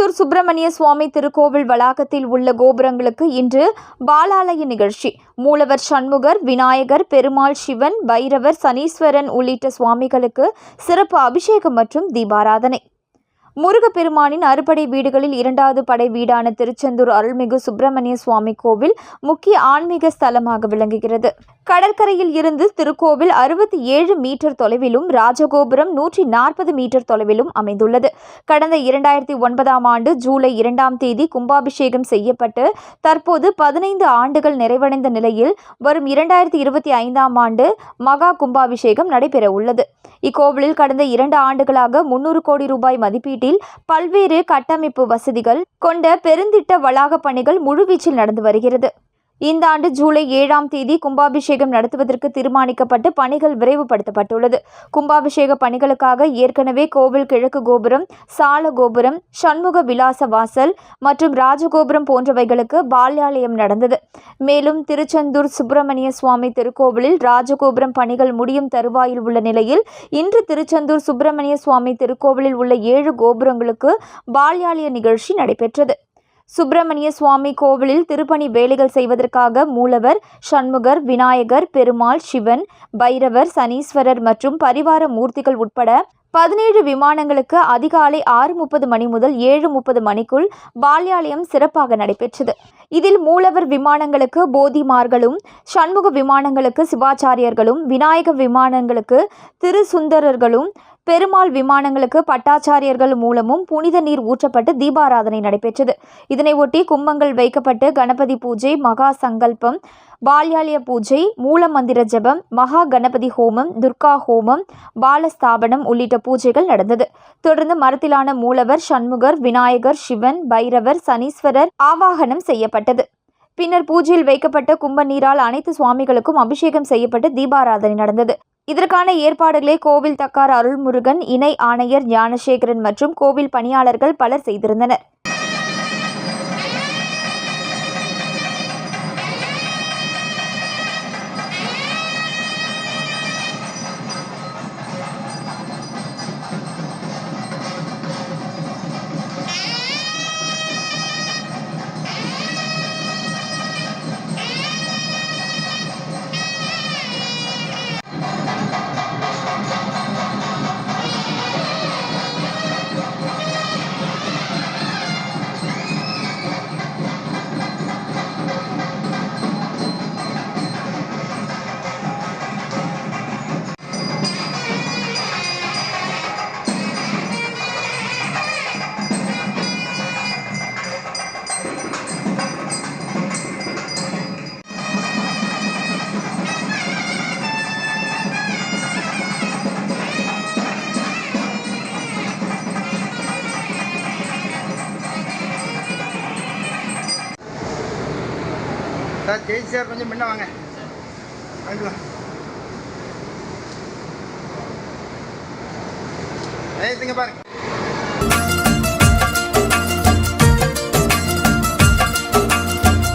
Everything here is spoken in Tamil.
திருச்செந்தூர் சுப்பிரமணிய சுவாமி திருக்கோவில் வளாகத்தில் உள்ள கோபுரங்களுக்கு இன்று பாலாலய நிகழ்ச்சி. மூலவர் சண்முகர் விநாயகர் பெருமாள் சிவன் பைரவர் சனீஸ்வரன் உள்ளிட்ட சுவாமிகளுக்கு சிறப்பு அபிஷேகம் மற்றும் தீபாராதனை. முருகப்பெருமானின் அறுபடை வீடுகளில் இரண்டாவது படை வீடான திருச்செந்தூர் அருள்மிகு சுப்பிரமணிய சுவாமி கோவில் முக்கிய ஆன்மீக ஸ்தலமாக விளங்குகிறது. கடற்கரையில் இருந்து திருக்கோவில் அறுபத்தி ஏழு மீட்டர் தொலைவிலும் ராஜகோபுரம் நூற்றி நாற்பது மீட்டர் தொலைவிலும் அமைந்துள்ளது. கடந்த இரண்டாயிரத்தி ஒன்பதாம் ஆண்டு ஜூலை இரண்டாம் தேதி கும்பாபிஷேகம் செய்யப்பட்டு தற்போது பதினைந்து ஆண்டுகள் நிறைவடைந்த நிலையில் வரும் இரண்டாயிரத்தி இருபத்தி ஐந்தாம் ஆண்டு மகா கும்பாபிஷேகம் நடைபெற உள்ளது இக்கோவிலில் கடந்த இரண்டு ஆண்டுகளாக முன்னூறு கோடி ரூபாய் மதிப்பீடு மதிப்பீட்டில் பல்வேறு கட்டமைப்பு வசதிகள் கொண்ட பெருந்திட்ட வளாக பணிகள் முழுவீச்சில் நடந்து வருகிறது. இந்த ஆண்டு ஜூலை ஏழாம் தேதி கும்பாபிஷேகம் நடத்துவதற்கு தீர்மானிக்கப்பட்டு பணிகள் விரைவுபடுத்தப்பட்டுள்ளது. கும்பாபிஷேக பணிகளுக்காக ஏற்கனவே கோவில் கிழக்கு கோபுரம் சால கோபுரம் சண்முக விலாச வாசல் மற்றும் ராஜகோபுரம் போன்றவைகளுக்கு பால்யாலயம் நடந்தது. மேலும் திருச்செந்தூர் சுப்பிரமணிய சுவாமி திருக்கோவிலில் ராஜகோபுரம் பணிகள் முடியும் தருவாயில் உள்ள நிலையில் இன்று திருச்செந்தூர் சுப்பிரமணிய சுவாமி திருக்கோவிலில் உள்ள ஏழு கோபுரங்களுக்கு பால்யாலய நிகழ்ச்சி நடைபெற்றது. சுப்பிரமணிய சுவாமி கோவிலில் திருப்பணி வேலைகள் செய்வதற்காக மூலவர் சண்முகர் விநாயகர் பெருமாள் சிவன் பைரவர் சனீஸ்வரர் மற்றும் பரிவார மூர்த்திகள் உட்பட பதினேழு விமானங்களுக்கு அதிகாலை ஆறு முப்பது மணி முதல் ஏழு முப்பது மணிக்குள் பால்யாலயம் சிறப்பாக நடைபெற்றது. இதில் மூலவர் விமானங்களுக்கு போதிமார்களும் சண்முக விமானங்களுக்கு சிவாச்சாரியர்களும் விநாயக விமானங்களுக்கு திருசுந்தரர்களும் பெருமாள் விமானங்களுக்கு பட்டாச்சாரியர்கள் மூலமும் புனித நீர் ஊற்றப்பட்டு தீபாராதனை நடைபெற்றது. இதனையொட்டி கும்பங்கள் வைக்கப்பட்டு கணபதி பூஜை மகா சங்கல்பம் பால்யாலய பூஜை மூலமந்திர ஜெபம் மகா கணபதி ஹோமம் துர்கா ஹோமம் பாலஸ்தாபனம் உள்ளிட்ட பூஜைகள் நடந்தது. தொடர்ந்து மரத்திலான மூலவர் சண்முகர் விநாயகர் சிவன் பைரவர் சனீஸ்வரர் ஆவாகனம் செய்யப்பட்டது. பின்னர் பூஜையில் வைக்கப்பட்ட கும்ப நீரால் அனைத்து சுவாமிகளுக்கும் அபிஷேகம் செய்யப்பட்டு தீபாராதனை நடந்தது. இதற்கான ஏற்பாடுகளை கோவில் தக்கார் அருள்முருகன் இணை ஆணையர் ஞானசேகரன் மற்றும் கோவில் பணியாளர்கள் பலர் செய்திருந்தனர். சார் ஜெயிச்சு சார் கொஞ்சம் முன்ன வாங்க. வாங்கிக்கலாம். ஏத்துங்க பாருங்க.